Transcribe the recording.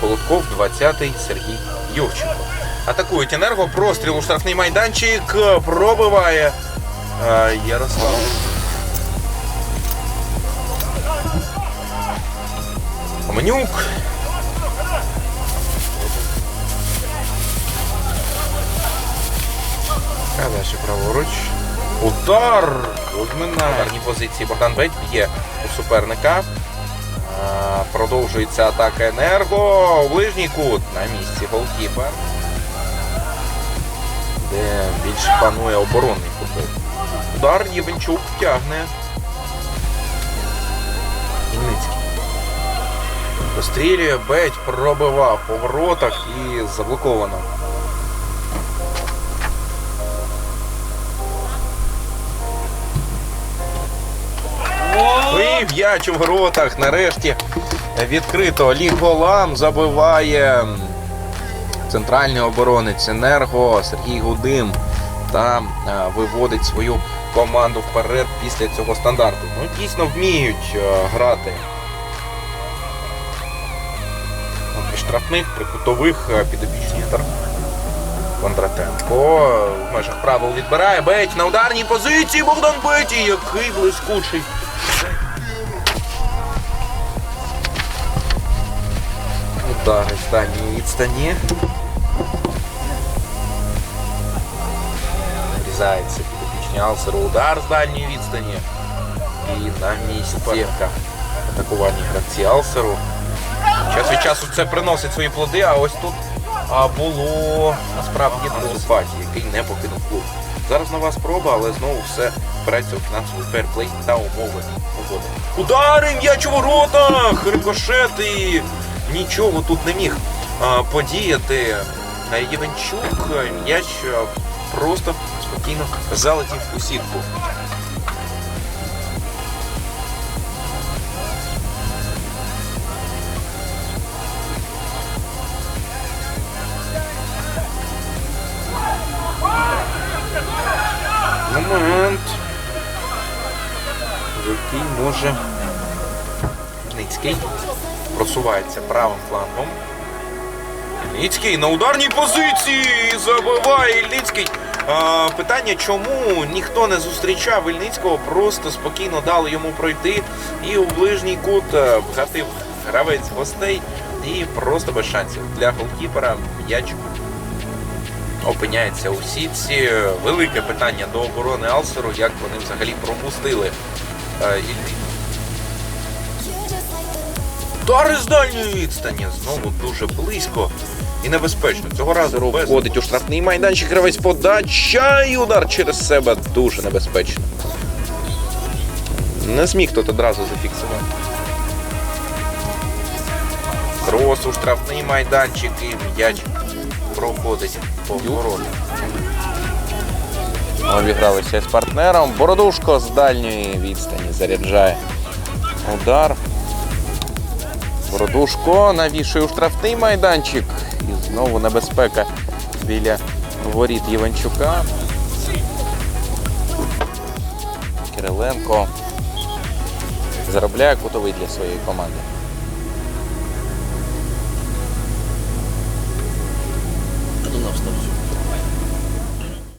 Холодков, 20-й Сергій Юрченко. Атакують енерго, простріл у штрафний майданчик, пробиває е, Ярослав. Оманюк. А далі праворуч. Удар! Кузьмина. Ударні позиції Богдан Беть б'є у суперника. Продовжується атака енерго. У ближній кут на місці голкіпер. Де більш панує оборонний футбол. Удар Євенчук тягне. Ільницький. Пострілює, Беть пробивав по воротах і заблоковано. І в'яч у воротах. Нарешті відкрито. Ліголам забиває центральний оборонець Енерго Сергій Гудим та е, виводить свою команду вперед після цього стандарту. Ну, дійсно вміють е, грати. Штрафних, при кутових е, підопічні Кондратенко в межах правил відбирає. Беть на ударній позиції. Богдан Беті, який блискучий. Удари з дальньої відстані. Врізається підопічні Алсеру. Удар з дальньої відстані. І на місці атакування гравці Алсеру. Час від часу це приносить свої плоди, а ось тут а, було насправді Зупаті, який не покинув клуб. Зараз нова спроба, але знову все впирається у фінансовий ферплей та умови угоди. Удари, м'яч у воротах! Рикошети! Нічого тут не міг подіяти. Євенчук м'яч просто спокійно залетів у сітку. Момент. Який може. Ницький просувається правим флангом. Ільницький на ударній позиції забиває Ільницький. А, питання, чому ніхто не зустрічав Ільницького, просто спокійно дали йому пройти. І у ближній кут е, вгатив гравець гостей і просто без шансів. Для голкіпера м'яч опиняється у сітці. Велике питання до оборони Алсеру, як вони взагалі пропустили е. Удари з дальньої відстані. Знову дуже близько і небезпечно. Цього разу входить у штрафний майданчик гравець подача і удар через себе дуже небезпечно. Не зміг тут одразу зафіксувати. Крос у штрафний майданчик і м'яч проходить по вороту. Обігралися з партнером. Бородушко з дальньої відстані заряджає удар. Бородушко навішує штрафний майданчик. І знову небезпека біля воріт Єванчука. Кириленко заробляє кутовий для своєї команди. До нас